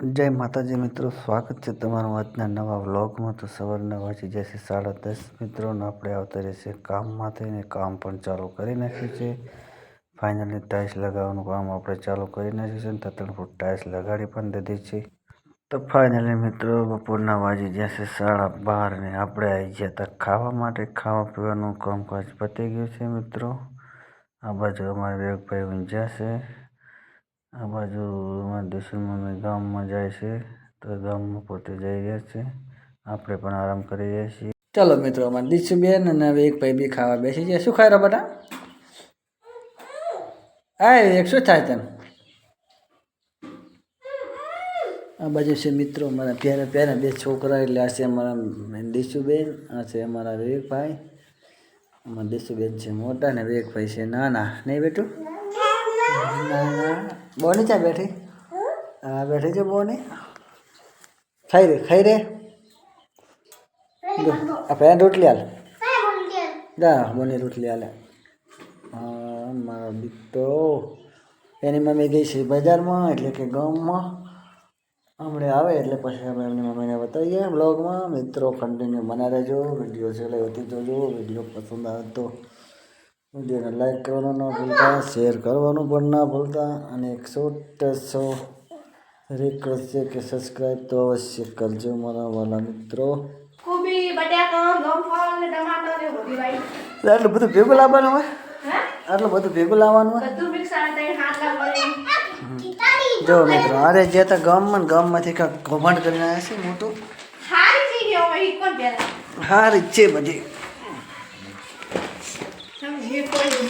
જય માતાજી મિત્રો, સ્વાગત છે તમારું આજના નવા વ્લોગમાં. તો સવારના વાંચી જશે સાડા દસ. મિત્રોને આપણે આવતા રહેશે કામમાંથી ને કામ પણ ચાલુ કરી નાખ્યું છે. ફાઇનલી ટાઇલ્સ લગાવવાનું કામ આપણે ચાલુ કરી નાખ્યું છે અને ત્રણ ફૂટ ટાઇલ્સ લગાડી પણ દીધી છે. તો ફાઇનલી મિત્રો, બપોરના વાજી જશે સાડા બાર ને આપણે આવી ગયા હતા ખાવા માટે. ખાવા પીવાનું કામકાજ પતી ગયું છે મિત્રો. આ બાજુ અમારે વેગભાઈ ઊંઝા છે. આ બાજુ દુશ્મન ગામમાં જાય છે, તો ગામમાં પોતે જઈ રહ્યા છે. આપણે પણ આરામ કરી રહ્યા છીએ. ચાલો મિત્રો, અમારે દીશુબેન અને હવે એક ભાઈ બી ખાવા બેસી જાય શું ખાય રહ્યા બેટા આ એક શું થાય તેમ? આ બાજુ છે મિત્રો મારા પ્યારા પ્યારા બે છોકરા એટલે આ છે અમારા દીશુબેન આ છે અમારા વિવેકભાઈ. અમારા દીશુબેન છે મોટા ને વિવેકભાઈ છે નાના. નહીં નાના બોની ચા બેઠી? હા બેઠી છે બોની. ખાઈ રે ખાઈ રે આ પેન રોટલી હાલ જા બોની રોટલી હાલે હા મારો દીકરો. એની મમ્મી ગઈ છે બજારમાં એટલે કે ગામમાં. હમણાં આવે એટલે પછી અમે એમની મમ્મીને બતાવીએ બ્લોગમાં. મિત્રો કન્ટિન્યુ બના રહેજો વીડિયો છે વધી જોજો વીડિયો પસંદ આવે તો. વિડીયોને લાઈક કરવાનું ના ભૂલતા શેર કરવાનું પણ ના ભૂલતા અને એક સો રિક્વેસ્ટ છે કે સબસ્ક્રાઈબ તો અવશ્ય કરજો મારા વાલા મિત્રો. આટલું બધું ભેગું લાવવાનું હોય? આટલું બધું ભેગું લાવવાનું હોય? જો મિત્રો અરે જે તો ગામમાં ગામમાંથી કાંઈક કૌભાંડ કરીને આવ્યા છે મોટું. હારી છે બધી.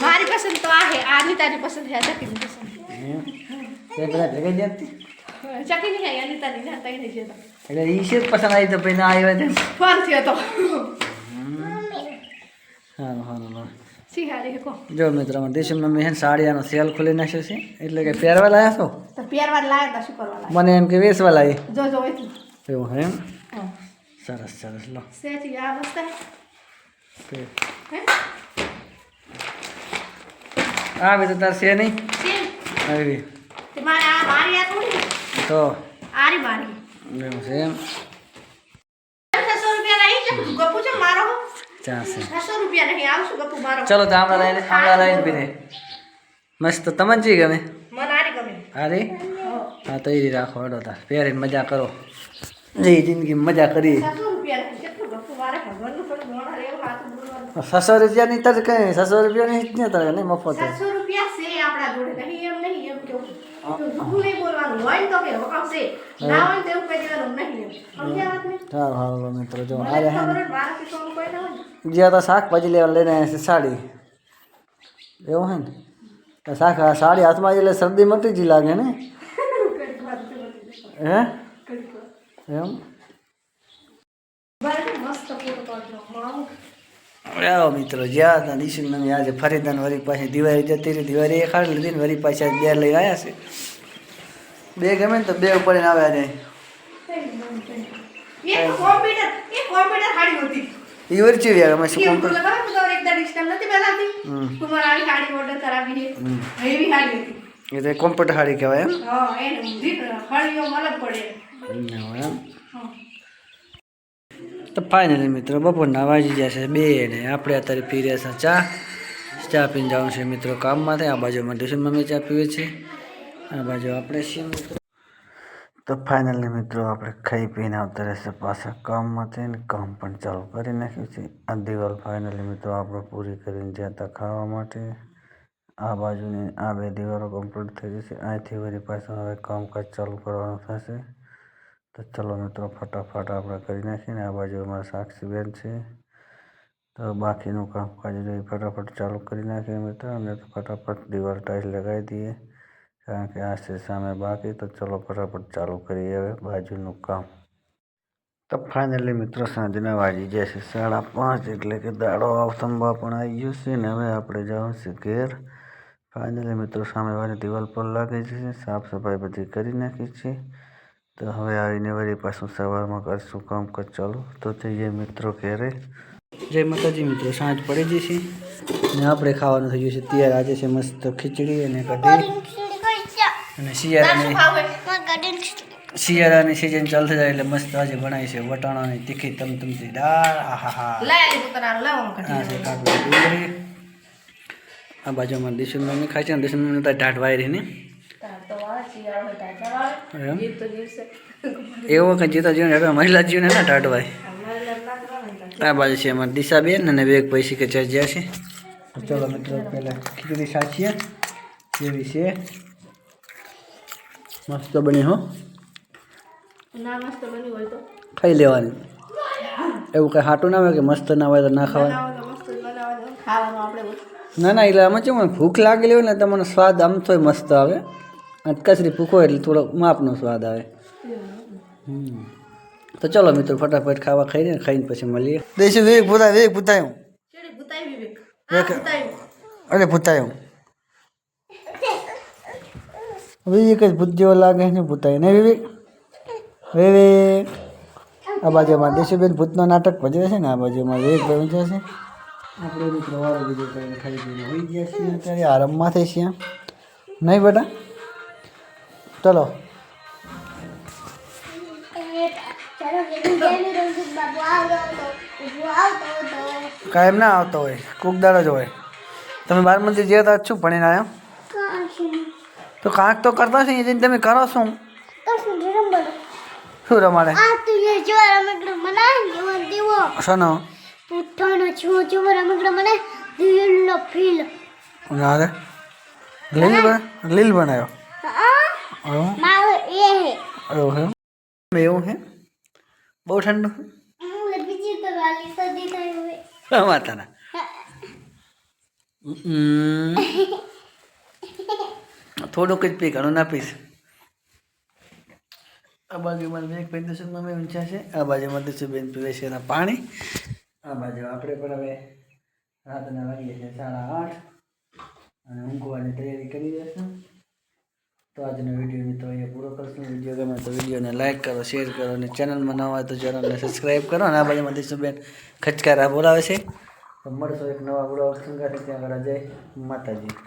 મારી પસંદ તો આ હે આની તારી પસંદ હે ચકીની પસંદ તે બધા ભેગા જ ચકી ની હે આની તારી ના તઈ નહીં જતો એટલે ઈ છે પસંદ આવી તો પછી આવ્યો તે ફોન થયો તો. હારી હે કો. જો મિત્રો અમારે દેશ મમ્મી છે ને સેલ ખોલી નાખ્યો છે. એટલે કે પહેરવા લાયા છો? પહેરવા લાયા શું કરવા મને એમ કે વેચવા લાવી જો જો એવું એમ? સરસ સરસ. લો. આ હે આવી તો તાર છે નહીં. આવી તે એવું છે એમ. ચલો તો આમળા લઈને આમળા લઈને પીને. મસ્ત તમને જી ગમે? આરી અરે હા. તો એ રાખો હડો તા પહેરીને મજા કરો. જઈ જિંદગી મજા કરી છસો રૂપિયાની તારે કઈ છસો રૂપિયાની જ ને તારે નહીં મફત જ. છસો રૂપિયા છે આપણા જોડે નહીં એમ નહીં એમ કેવું જૂઠું નહીં બોલવાનું હોય ને તો કે આવશે ના હોય ને તો એવું કહી દેવાનું નહીં એમ સમજ્યા વાત ને સારું સારું લો મિત્રો જો મને આરે હે ખબર હોય મારા પીછોનું કોઈ ના હોય ને. જ્યાં તો શાકભાજી લેવા લઈને આવ્યા છે સાડી એવું હે ને તો શાક આ સાડી હાથમાં આવી એટલે શરદી મટી જ લાગે ને ઘડીક વાર તો બધી જાય. હે ઘડીક વાર. એમ બરાબર, મસ્ત ફોટો પાડજો. મારું આવો મિત્રો જ્યાં હતા નિશુલ નામે આજે ફરીદાન વરી પાછી દિવાળી જતી રહી. દિવાળી એ ખાડી લીધી ને વરી પાછા બે લઈ આવ્યા છે. બે ગમે ને તો બે ઉપર આવ્યા ને કોમ્પ્યુટર એ વરચી આવે અમે શું કેવું કોમ બોલે ખબર હું તો એકદમ ડિસ્ટર્બ નથી પહેલાથી. હમ. તું મારે આવી હાડી ઓર્ડર કરાવી હમ. છે એવી એ તો કોમ્પ્યુટર હાડી કહેવાય એમ? હા પડે. એમ. તો ફાઇનલી મિત્રો બપોરના વાજી ગયા છે બે ને આપણે અત્યારે પી રહ્યા છે ચા. ચા પીને જવાનું છે મિત્રો કામમાં થાય આ બાજુમાં ટ્યુશન મમ્મી ચા પીવે છે. આ બાજુ આપણે છીએ મિત્રો. તો ફાઇનલી મિત્રો આપણે ખાઈ પીને આવતા રહેશે પાછા કામમાંથી ને કામ પણ ચાલુ કરી નાખ્યું છે. આ દિવાલ ફાઇનલી મિત્રો આપણે પૂરી કરીને જતા ખાવા માટે. આ બાજુની આ બે દિવાલો કમ્પ્લીટ થઈ જશે અહીંથી વળી પાછું હવે કામકાજ ચાલુ કરવાનું થશે. તો ચલો મિત્રો, ફટાફટ આપણે કરી નાખીને આ બાજુ અમારા સાક્ષીબેન છે. તો બાકીનું કામકાજ રહી ફટાફટ ચાલુ કરી નાખીએ મિત્રો, અને ફટાફટ દિવાલ ટાઈલ લગાવી દઈએ. કારણ કે આ છે સામે બાકી, તો ચલો ફટાફટ ચાલુ કરીએ હવે બાજુનું કામ. તો ફાઇનલી મિત્રો, સાંજના વાગી જાય છે સાડા પાંચ, એટલે કે દાડો આવતંબા પણ આવી ગયો છે ને હવે આપણે જવું છે ઘેર. ફાઇનલી મિત્રો સામેવાળી દિવાલ પર લાગી છે, સાફ સફાઈ બધી કરી નાખી છે. તો હવે આવીને વળી પાછું સવારમાં કરશું કામ કર ચાલુ. તો જઈએ મિત્રો ઘેરે. જય માતાજી મિત્રો સાંજ પડી જશે ને આપણે ખાવાનું થઈ ગયું છે. તૈયાર આજે છે મસ્ત ખીચડી અને કઢી. અને શિયાળાની શિયાળાની સિઝન ચાલુ થઈ જાય એટલે મસ્ત આજે બનાવી છે વટાણાની તીખી તમતમતી દાળ. આહા હા લાય આલી પોતાના લાવો આ છે કાકડી બાજુમાં દિશુન મમ્મી ખાય છે ને દિશુન મમ્મી તો ઢાટ એવો કે જીતા જીવન એટલે મહિલા જીવને ના ઢાટ વાય અમારે લગ્ન ના કરવાનું ને તાર. આ બાજુ છે એમાં દિશાબેન અને વેગ પૈસી કે જ્યાં છે. તો ચલો મિત્રો પહેલાં ખીચડી સાચીએ. જેવી છે? મસ્ત બની હો. ના મસ્ત બન્યું હોય તો. ખાઈ લેવાની. એવું કંઈ હાટું ના હોય કે મસ્ત ના હોય તો ના ખાવાનું ના ના એટલે આમાં કેવું ભૂખ લાગેલી હોય ને તમને સ્વાદ આમ તોય મસ્ત આવે. અને કચરી ભૂખ એટલે થોડો માપનો સ્વાદ આવે. હમ. તો ચલો મિત્રો ફટાફટ ખાવા ખાઈને ખાઈને પછી મળીએ. દેશું વેગ ભૂતાય ભૂતાયું વિવેક? વેક. અરે ભૂતાયું વિવેક જ ભૂત જેવો લાગે છે ને ભૂતાય ને વિવેક? વિવેક. આ બાજુમાં દેશુબેન ભૂતનો નાટક ભજવે છે ને આ બાજુમાં વિવેક ભાઈ છે. આપણે મિત્રો વારો બીજો કરીને ખાઈ પીને હોઈ ગયા છીએ અત્યારે આરામમાં થઈ છીએ નહીં બેટા? ચલો. કાયમ ના આવતો હોય કુકદાર જ હોય. તમે બાર મંદિર ગયા હતા શું ભણીને આવ્યો તો કાંક તો કરતા છે જઈને તમે કરો શું શું રમાડે? શનો? લીલ બનાવ્યો એવું છે એવું છે બહુ ઠંડુ માતાના. થોડુંક જ પી ઘણું ના પીશ આ બાજુમાં વેગ પેન્ટેશનમાં મેં ઊંચા છે આ બાજુમાં બેન પીવે છે એના પાણી આ બાજુ આપણે પણ હવે રાતના વાગીએ છીએ સાડા આઠ અને ઊંઘવાની તૈયારી કરી દઈશું તો આજનો વીડિયો મિત્રો અહીંયા પૂરો કરશું. વીડિયો ગમે તો વિડીયોને લાઇક કરો શેર કરો અને ચેનલમાં નવા હોય તો ચેનલને સબસ્ક્રાઈબ કરો. અને આ બાજુમાં દિશુબેન ખચકારા બોલાવે છે. તો મળશો એક નવા બ્લોગ સંગાથી. ત્યાં આગળ જય માતાજી.